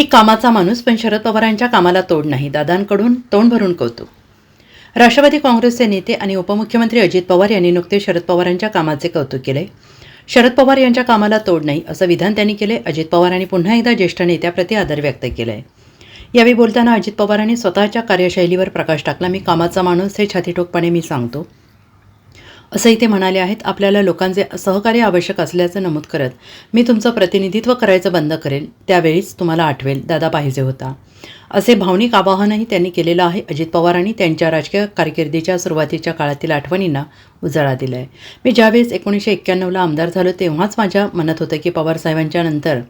मी कामाचा माणूस पण शरद पवारांच्या कामाला तोड नाही. दादांकडून तोंड भरून कौतुक. राष्ट्रवादी काँग्रेसचे नेते आणि उपमुख्यमंत्री अजित पवार यांनी नुकतेच शरद पवारांच्या कामाचे कौतुक केले. शरद पवार यांच्या कामाला तोड नाही असं विधान त्यांनी केले. अजित पवारांनी पुन्हा एकदा ज्येष्ठ नेत्याप्रती आदर व्यक्त केलाय यावेळी बोलताना अजित पवारांनी स्वतःच्या कार्यशैलीवर प्रकाश टाकला. मी कामाचा माणूस हे छातीठोकपणे मी सांगतो. असंही ते म्हणाले आहेत आपल्याला लोकांचे सहकार्य आवश्यक असल्याचं नमूद करत मी तुमचं प्रतिनिधित्व करायचं बंद करेल त्यावेळीच तुम्हाला आठवेल दादा पाहिजे होता. असे भावनिक आवाहनही त्यांनी केलेलं आहे. अजित पवारांनी त्यांच्या राजकीय कारकिर्दीच्या सुरुवातीच्या काळातील आठवणींना उजाळा दिला आहे मी ज्यावेळेस एकोणीसशे एक्क्याण्णवला आमदार झालो तेव्हाच माझ्या मनात होतं की पवारसाहेबांच्या नंतर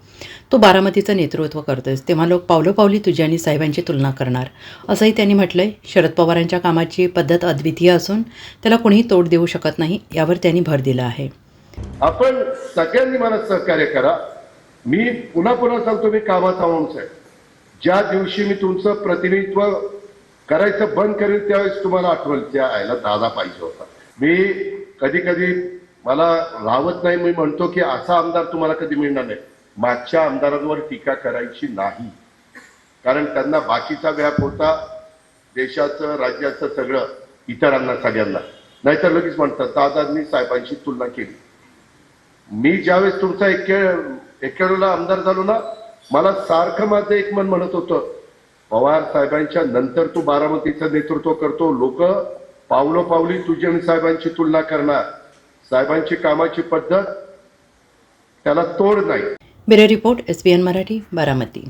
तू बारामतीचं नेतृत्व करतोयस तेव्हा लोक पावलोपावली तुझी आणि साहेबांची तुलना करणार. असंही त्यांनी म्हटलं आहे शरद पवारांच्या कामाची पद्धत अद्वितीय असून त्याला कोणीही तोड देऊ शकत नाही यावर त्यांनी भर दिला आहे. आपण सगळ्यांनी मला सहकार्य करा. मी पुन्हा पुन्हा सांगतो मी कामाचा माणूस आहे. ज्या दिवशी मी तुमचं प्रतिनिधित्व करायचं बंद करेल त्यावेळेस तुम्हाला आठवल त्या आयला दादा पाहिजे होता. मी कधी कधी मला राहत नाही मी म्हणतो की असा आमदार तुम्हाला कधी मिळणार नाही. मागच्या आमदारांवर टीका करायची नाही. कारण त्यांना बाकीचा व्याप होता देशाचं राज्याचं सगळं इतरांना सगळ्यांना. नाहीतर लगेच म्हणतात दादांनी साहेबांशी तुलना केली. मी ज्यावेळेस तुमचा एक्क्याण्णवला आमदार झालो ना मला सारखं माझं एक मन म्हणत होतं पवार साहेबांच्या नंतर तू बारामतीचं नेतृत्व करतो लोक पावलो पावली तुझी आणि साहेबांची तुलना करणार. साहेबांची कामाची पद्धत त्याला तोड नाही. Bureau report S B N Marathi Baramati.